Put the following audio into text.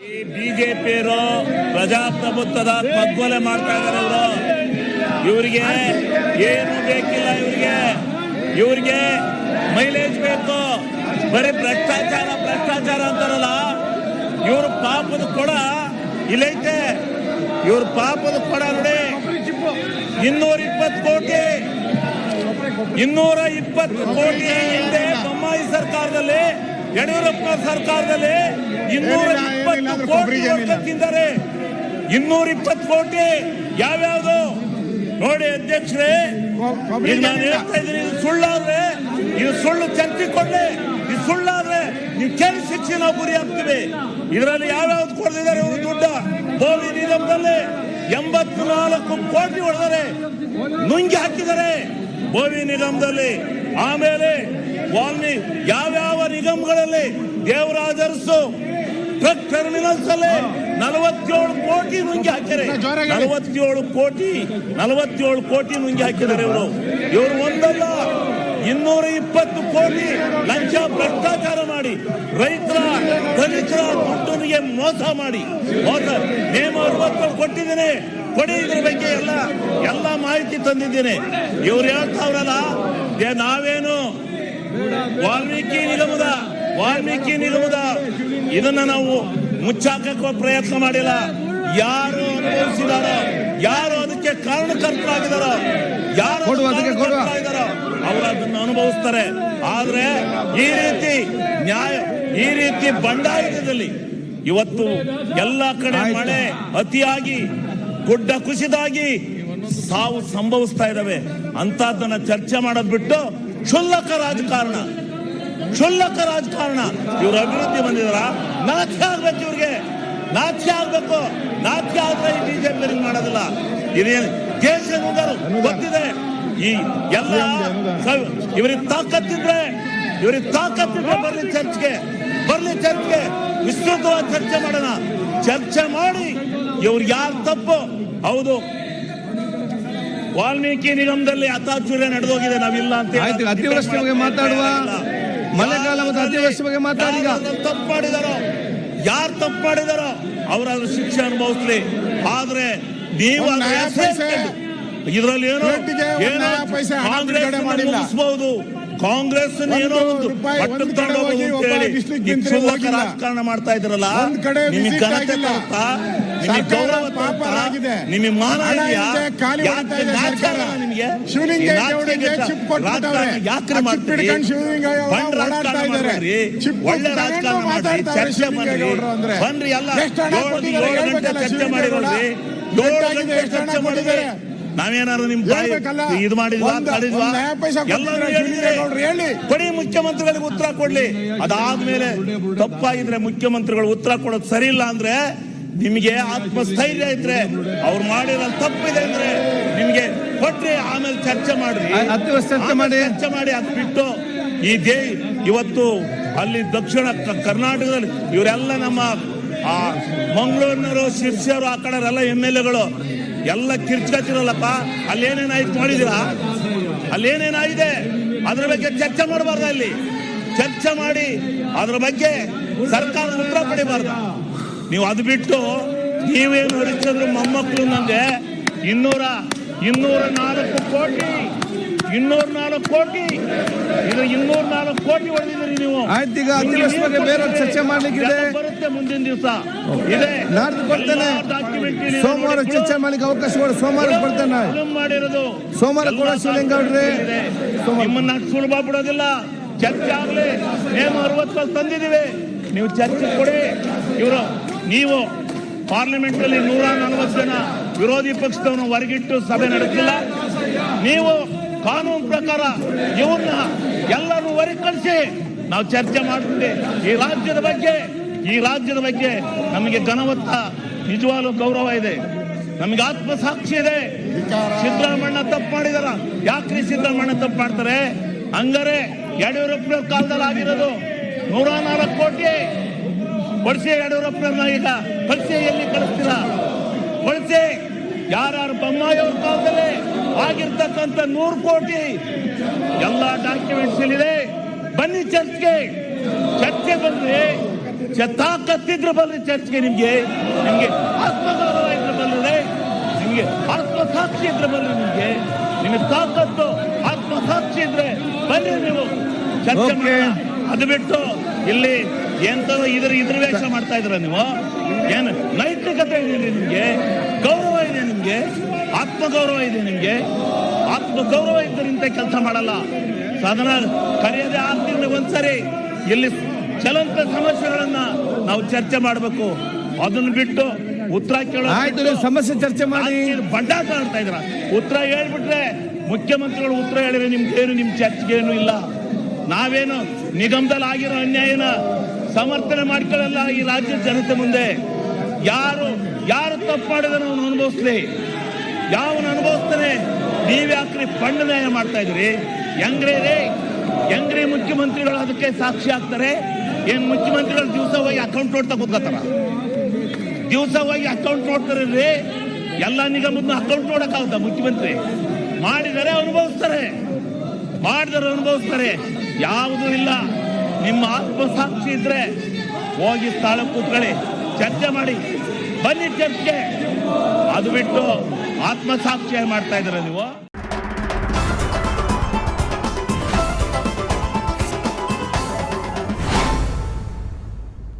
ಈ ಬಿಜೆಪಿ ಪ್ರಜಾಪ್ರಭುತ್ವದ ಕಗ್ಗೊಲೆ ಮಾಡ್ತಾ ಇದಾರೆ ಇವರು. ಇವರಿಗೆ ಏನು ಬೇಕಿಲ್ಲ ಇವರಿಗೆ. ಇವ್ರಿಗೆ ಮೈಲೇಜ್ ಬೇಕು. ಬರೀ ಭ್ರಷ್ಟಾಚಾರ ಭ್ರಷ್ಟಾಚಾರ ಅಂತಾರಲ್ಲ. ಇವ್ರ ಪಾಪದ ಕೊಡ ಇಲ್ಲೈತೆ. ಇವ್ರ ಪಾಪದ ಕೊಡ ನೋಡಿ. ಇನ್ನೂರ ಇಪ್ಪತ್ತು ಕೋಟಿ. ಇನ್ನೂರ ಇಪ್ಪತ್ತು ಕೋಟಿ ಹಿಂದೆ ಬೊಮ್ಮಾಯಿ ಸರ್ಕಾರದಲ್ಲಿ ಯಡಿಯೂರಪ್ಪ ಸರ್ಕಾರದಲ್ಲಿ ಇನ್ನೂರ ಇಪ್ಪತ್ತು ಕೋಟಿ ಕೊಟ್ಟಿದ್ದಾರೆ ತಿಂದರೆ ಇನ್ನೂರ ಇಪ್ಪತ್ತು ಕೋಟಿ ಯಾವ್ಯಾವ್ದು? ನೋಡಿ ಅಧ್ಯಕ್ಷರೇ ನಾನು ಹೇಳ್ತಾ ಇದ್ದೀನಿ ಇದು ಸುಳ್ಳಾದ್ರೆ ಇದು ಸುಳ್ಳು ಚರ್ಚೆ ಕೊಡ್ಲಿ ಇದು ಸುಳ್ಳಾದ್ರೆ ನೀವು ಕೆಲ ಶಿಕ್ಷೆ ನಾವು ಗುರಿ ಆಗ್ತೀವಿ ಇದರಲ್ಲಿ ಯಾವ್ಯಾವ್ದು ಕೊಡ್ತಿದ್ದಾರೆ ಇವರು ದುಡ್ಡ? ಬೋವಿ ನಿಗಮದಲ್ಲಿ ಎಂಬತ್ನಾಲ್ಕು ಕೋಟಿ ಹೊಡೆದರೆ ನುಂಗಿ ಹಾಕಿದ್ದಾರೆ ಬೋವಿ ನಿಗಮದಲ್ಲಿ ಆಮೇಲೆ ವಾಲ್ಮಿ ಯಾವ್ಯಾವ ನಿಗಮಗಳಲ್ಲಿ ದೇವರಾಜರ್ಸು. ಟ್ರಕ್ ಟರ್ಮಿನಲ್ಸ್ ಅಲ್ಲಿ ನಲವತ್ತೇಳು ಕೋಟಿ ನುಂಗಿ ಹಾಕಿದ್ದಾರೆ. ನಲವತ್ತೇಳು ಕೋಟಿ ನಲವತ್ತೇಳು ಕೋಟಿ ನುಂಗಿ ಹಾಕಿದ್ದಾರೆ ಇವರು. ಇವರು ಒಂದಲ್ಲ ಇನ್ನೂರ ಇಪ್ಪತ್ತು ಕೋಟಿ ಲಂಚ ಭ್ರಷ್ಟಾಚಾರ ಮಾಡಿ ರೈತರ ದಲಿತರ ದುಡ್ಡನಿಗೆ ಮೋಸ ಮಾಡಿ ಮೋಸ. ನೇಮ ಅರವತ್ತೇಳು ಕೊಟ್ಟಿದ್ದೀನಿ. ಕೊಡಿ ಇದ್ರ ಬಗ್ಗೆ ಎಲ್ಲ ಎಲ್ಲ ಮಾಹಿತಿ ತಂದಿದ್ದೀನಿ. ಇವ್ರು ಹೇಳ್ತಾವ್ರಲ್ಲ ನಾವೇನು ವಾಲ್ಮೀಕಿ ನಿಗಮದ ವಾಲ್ಮೀಕಿ ನಿಗಮದ ಇದನ್ನ ನಾವು ಮುಚ್ಚಾಕಕ್ಕೆ ಪ್ರಯತ್ನ ಮಾಡಿಲ್ಲ. ಯಾರು ಅನುಭವಿಸಿದಾರೋ ಯಾರು ಅದಕ್ಕೆ ಕಾರಣಕರ್ತರಾಗಿದಾರ ಯಾರು. ಕಾರಣಕರ್ತರಾಗಿದಾರೋ ಅವರು ಅದನ್ನು ಅನುಭವಿಸ್ತಾರೆ. ಆದ್ರೆ ಈ ರೀತಿ ನ್ಯಾಯ ಈ ರೀತಿ ಬಂಡಾಯದಲ್ಲಿ ಇವತ್ತು ಎಲ್ಲ ಕಡೆ ಮಳೆ ಅತಿಯಾಗಿ ಗುಡ್ಡ ಕುಸಿದಾಗಿ ಸಾವು ಸಂಭವಿಸ್ತಾ ಇದಾವೆ. ಅಂತದನ್ನ ಚರ್ಚೆ ಮಾಡೋದ್ ಬಿಟ್ಟು ಕ್ಷುಲ್ಲಕ ರಾಜಕಾರಣ. ಕ್ಷುಲ್ಲಕ ರಾಜಕಾರಣ. ಇವರು ಅಭಿವೃದ್ಧಿ ಬಂದಿದಾರ ನಾಚಿಕೆ ಆಗ್ಬೇಕು ಇವ್ರಿಗೆ. ನಾಚಿಕೆ ಆಗ್ಬೇಕು. ನಾಚಿಕೆ ಆದ್ರೆ ಈ ಬಿಜೆಪಿ ಮಾಡೋದಿಲ್ಲ. ಇದೇನು ದೇಶ ಗೊತ್ತಿದೆ. ಈ ಎಲ್ಲ ಇವರಿಗೆ ತಾಕತ್ತಿದ್ರೆ ಇವರಿಗೆ ತಾಕತ್ತಿದ್ರೆ ಬರ್ಲಿ ಚರ್ಚ್ಗೆ. ಬರ್ಲಿ ಚರ್ಚ್ಗೆ. ವಿಸ್ತೃತವಾಗಿ ಚರ್ಚೆ ಮಾಡೋಣ. ಚರ್ಚೆ ಮಾಡಿ ಇವ್ರು ಯಾರು ತಪ್ಪು? ಹೌದು. ವಾಲ್ಮೀಕಿ ನಿಗಮದಲ್ಲಿ ಅತಾಚುರ್ಯ ನಡೆದೋಗಿದೆ ನಾವಿಲ್ಲ ಅಂತ ಮಾತಾಡುವ. ಮತ್ತು ಬಗ್ಗೆ ಮಾತಾಡಿದ ತಪ್ಪಾಡಿದಾರ ಯಾರು ತಪ್ಪು ಮಾಡಿದಾರೋ ಯಾರು ತಪ್ಪು ಮಾಡಿದಾರೋ ಅವರಾದ್ರೂ ಶಿಕ್ಷೆ ಅನುಭವಿಸ್ಲಿ. ಆದ್ರೆ ನೀವು ಇದರಲ್ಲಿ ಏನೋ ಕಾಂಗ್ರೆಸ್ ಮುಗಿಸ್ಬಹುದು ಕಾಂಗ್ರೆಸ್ ಏನೋ ಒಂದು ಹೇಳಿ ಕ್ಷುಲ್ಲಕ ರಾಜಕಾರಣ ಮಾಡ್ತಾ ಇದ್ರಲ್ಲ ನಿಮಗೆ ಘನತೆ. ತರುತ್ತಾ ನಿಮಗೆ ಗೌರವ ಪಾಪ ತರುತ್ತಾ ಆಗಿದೆ. ನಿಮಗೆ ಮಾನ ಇದೆಯಾ? ಯಾಕೆ ನಿಮಗೆ? ಚಿಪ್. ರಾಜಕಾರಣ ಮಾಡ್ತೀರಿ? ಬಂದ್ ರಾಜಕಾರಣ. ಮಾಡ್ರಿ. ಒಳ್ಳೆ ರಾಜಕಾರಣ ಮಾಡ್ರಿ. ಚರ್ಚೆ ಮಾಡ್ರಿ. ಬನ್ರಿ ಎಲ್ಲ ಏಳು ಗಂಟೆ ಚರ್ಚೆ ಏಳು ಗಂಟೆ ಚರ್ಚೆ ಮಾಡಿದ್ರೆ? ನಾವೇನಾದ್ರು ನಿಮ್. ಇದು ಮಾಡಿದ್ವಾ ತಡೆದ್ವಾ. ಕೊಡಿ ಮುಖ್ಯಮಂತ್ರಿಗಳಿಗೆ ಉತ್ತರ ಕೊಡ್ಲಿ ಅದಾದ್ಮೇಲೆ ತಪ್ಪಾಗಿದ್ರೆ ಮುಖ್ಯಮಂತ್ರಿಗಳು ಉತ್ತರ ಕೊಡೋದು ಸರಿ ಇಲ್ಲ ಅಂದ್ರೆ ನಿಮಗೆ ಆತ್ಮಸ್ಥೈರ್ಯ ಇದ್ರೆ ಅವ್ರು ಮಾಡಿರೋ ತಪ್ಪಿದೆ ಅಂದ್ರೆ ನಿಮ್ಗೆ ಕೊಟ್ರಿ ಆಮೇಲೆ ಚರ್ಚೆ ಮಾಡ್ರಿ ಚರ್ಚೆ ಮಾಡಿ. ಚರ್ಚೆ ಮಾಡಿ ಅದು ಬಿಟ್ಟು ಈ ದೇ ಇವತ್ತು ಅಲ್ಲಿ ದಕ್ಷಿಣ ಕ- ಕರ್ನಾಟಕದಲ್ಲಿ ಇವರೆಲ್ಲ ನಮ್ಮ ಆ ಮಂಗಳೂರಿನವರು ಶಿರ್ಸಿಯವರು ಆ ಕಡೆಯವರೆಲ್ಲ ಎಂ ಎಲ್ ಎಗಳು ಎಲ್ಲ ಕಿರ್ಚ್ಕತ್ತಿರಲ್ಲಪ್ಪ ಅಲ್ಲೇನೇನು ಆಯ್ತು ನೋಡಿದಿರಾ ಅಲ್ಲೇನೇನಾಗಿದೆ? ಅದ್ರ ಬಗ್ಗೆ ಚರ್ಚೆ ಮಾಡಬಾರ್ದು ಅಲ್ಲಿ ಚರ್ಚೆ ಮಾಡಿ ಅದ್ರ ಬಗ್ಗೆ ಸರ್ಕಾರ ಉತ್ತರ ಪಡಿಬಾರ್ದು. ನೀವು ಅದು ಬಿಟ್ಟು ನೀವೇನು ಹರಿಸಿದ್ರು ಮೊಮ್ಮಕ್ಕಳು ನನಗೆ ಇನ್ನೂರ ಇನ್ನೂರ ನಾಲ್ಕು ಕೋಟಿ ಇನ್ನೂರ ನಾಲ್ಕು ಕೋಟಿ ಇದು ಇನ್ನೂರ ನಾಲ್ಕು ಕೋಟಿ ಹೊಡೆದಿದ್ದೀರಿ ನೀವು. ಆಯ್ತು, ಈಗ ಅತಿವೃಷ್ಟಿ ಬಗ್ಗೆ ಬೇರೆ ಚರ್ಚೆ ಮಾಡ್ಲಿಕ್ಕಿದೆ. ಬರುತ್ತೆ ಮುಂದಿನ ದಿವಸ. ಇದೆ. ನಾಡ್ದು ಬರ್ತೇನೆ. ಸೋಮವಾರ ಚರ್ಚೆ ಮಾಡ್ಲಿಕ್ಕೆ ಅವಕಾಶ ಕೊಡು. ಸೋಮವಾರ ಬರ್ತೇನೆ ಮಾಡಿರೋದು. ಸೋಮವಾರ ಕೂಡ ಶಿವಲಿಂಗ ಅವ್ರೆ. ನಿಮ್ಮನ್ನ ಸುಲಭ ಬಿಡೋದಿಲ್ಲ ಚರ್ಚೆ ಆಗಲಿ. ನೇಮ ಅರವತ್ತಲ್ಲಿ ತಂದಿದ್ದೀವಿ. ನೀವು ಚರ್ಚೆ ಕೊಡಿ. ಇವರು ನೀವು ಪಾರ್ಲಿಮೆಂಟ್ ಅಲ್ಲಿ ನೂರ ನಲವತ್ತು ಜನ. ವಿರೋಧಿ ಪಕ್ಷದವನು ಹೊರಗಿಟ್ಟು ಸಭೆ ನಡೆಸಿಲ್ಲ. ನೀವು ಕಾನೂನು ಪ್ರಕಾರ ಇವನ್ನ ಎಲ್ಲರೂ ಹೊರಗೆ ಕಳಿಸಿ ನಾವು ಚರ್ಚೆ ಮಾಡ್ತೀವಿ. ಈ ರಾಜ್ಯದ ಬಗ್ಗೆ, ಈ ರಾಜ್ಯದ ಬಗ್ಗೆ ನಮಗೆ ಘನವತ್ತ, ನಿಜವಾಗ್ಲೂ ಗೌರವ ಇದೆ. ನಮಗೆ ಆತ್ಮಸಾಕ್ಷಿ ಇದೆ. ಸಿದ್ದರಾಮಣ್ಣ ತಪ್ಪು ಮಾಡಿದಾರ. ಯಾಕ್ರಿ ಸಿದ್ದರಾಮಣ್ಣ ತಪ್ಪು ಮಾಡ್ತಾರೆ? ಹಂಗಾರೆ ಯಡಿಯೂರಪ್ಪನ ಕಾಲದಲ್ಲಿ ಆಗಿರೋದು ನೂರ ನಾಲ್ಕು ಕೋಟಿ. ಕೊಡಿಸಿ ಯಡಿಯೂರಪ್ಪನ ಈಗ. ಕಳಿಸಿ ಎಲ್ಲಿ ಕಳಿಸ್ತೀರಾ? ಕೊಡಿಸಿ. ಯಾರ್ಯಾರು ಬೊಮ್ಮಾಯಿಯವ್ರ ಕಾಲದಲ್ಲಿ ಆಗಿರ್ತಕ್ಕಂಥ ನೂರು ಕೋಟಿ ಎಲ್ಲ ಡಾಕ್ಯುಮೆಂಟ್ಸ್ ಇದೆ ಬನ್ನಿ ಚರ್ಚ್ಗೆ. ಚರ್ಚೆ ಬಂದ್ರೆ ತಾಕತ್ತಿದ್ರೆ ಬಲ್ರಿ ಚರ್ಚ್ಗೆ ನಿಮ್ಗೆ ನಿಮ್ಗೆ ಆತ್ಮಗೌರವ ಇದ್ರೆ ಬಲ್ಲದೆ ನಿಮ್ಗೆ ಆತ್ಮಸಾಕ್ಷಿ ಇದ್ರೆ ಬಲ್ರಿ ನಿಮ್ಗೆ ನಿಮಗೆ ತಾಕತ್ತು ಆತ್ಮಸಾಕ್ಷಿ ಇದ್ರೆ ಬನ್ನಿ ನೀವು ಚರ್ಚೆ. ಅದು ಬಿಟ್ಟು ಇಲ್ಲಿ ಎಂತ ಇದ್ರ ಇದ್ರ ವೇಷ ಮಾಡ್ತಾ ಇದ್ರ ನೀವು? ಏನು ನೈತಿಕತೆ ಇದೀರಿ ನಿಮ್ಗೆ? ಆತ್ಮಗೌರವ ಇದೆ ನಿಮಗೆ. ಆತ್ಮಗೌರವ ಇದ್ದರೆ ಇಂಥ ಕೆಲಸ ಮಾಡಲ್ಲ. ಸಾಧನ ಕರೆಯದೆ ಆರು ತಿಂಗಳಿಗೆ ಒಂದ್ಸರಿ. ಇಲ್ಲಿ ಚಲಂತ ಸಮಸ್ಯೆಗಳನ್ನ ನಾವು ಚರ್ಚೆ ಮಾಡಬೇಕು. ಅದನ್ನ ಬಿಟ್ಟು ಉತ್ತರ ಕೇಳೋ ಸಮಸ್ಯೆ ಚರ್ಚೆ ಮಾಡಿ. ಬಡ್ಡ ಕಾಣ್ತಾ ಇದ್ರ ಉತ್ತರ ಹೇಳ್ಬಿಟ್ರೆ ಮುಖ್ಯಮಂತ್ರಿಗಳು ಉತ್ತರ ಹೇಳಿದ್ರೆ ನಿಮ್ಗೇನು ನಿಮ್ ಚರ್ಚೆಗೇನು ಇಲ್ಲ. ನಾವೇನು ನಿಗಮದಲ್ಲಿ ಆಗಿರೋ ಅನ್ಯಾಯನ ಸಮರ್ಥನೆ ಮಾಡ್ಕೊಳ್ಳಲ್ಲ ಈ ರಾಜ್ಯದ ಜನತೆ ಮುಂದೆ. ಯಾರು ಯಾರು ತಪ್ಪು ಮಾಡಿದ್ರೆ ನಾವು ಅನುಭವಿಸ್ಲಿ. ಯಾವನು ಅನುಭವಿಸ್ತಾನೆ? ನೀವ್ಯಾಕ್ರಿ ಫಂಡ್ ನ್ಯಾಯ ಮಾಡ್ತಾ ಇದ್ರಿ ಹೆಂಗ್ರಿ ರೀ ಹೆಂಗ್ರಿ ಮುಖ್ಯಮಂತ್ರಿಗಳು ಅದಕ್ಕೆ ಸಾಕ್ಷಿ ಆಗ್ತಾರೆ. ಏನ್ ಮುಖ್ಯಮಂತ್ರಿಗಳು ದಿವಸ ಹೋಗಿ ಅಕೌಂಟ್ ನೋಡ್ತಾ ಕೂತ್ಕೋತಾರ? ದಿವಸ ಹೋಗಿ ಅಕೌಂಟ್ ನೋಡ್ತಾರಲ್ರಿ ಎಲ್ಲ ನಿಗಮದ ಅಕೌಂಟ್ ನೋಡಕ್ಕಾಗುತ್ತ ಮುಖ್ಯಮಂತ್ರಿ? ಮಾಡಿದರೆ ಅನುಭವಿಸ್ತಾರೆ. ಮಾಡಿದರೆ ಅನುಭವಿಸ್ತಾರೆ. ಯಾವುದೂ ಇಲ್ಲ. ನಿಮ್ಮ ಆತ್ಮಸಾಕ್ಷಿ ಇದ್ರೆ ಹೋಗಿ ಸ್ಥಳ ಕೂತ್ಕೊಳ್ಳಿ. ಚರ್ಚೆ ಮಾಡಿ. ಬನ್ನಿ ಚರ್ಚೆ ಅದು ಬಿಟ್ಟು ಆತ್ಮಸಾಕ್ಷಿ ಮಾಡ್ತಾ ಇದ್ದೀರಾ ನೀವು?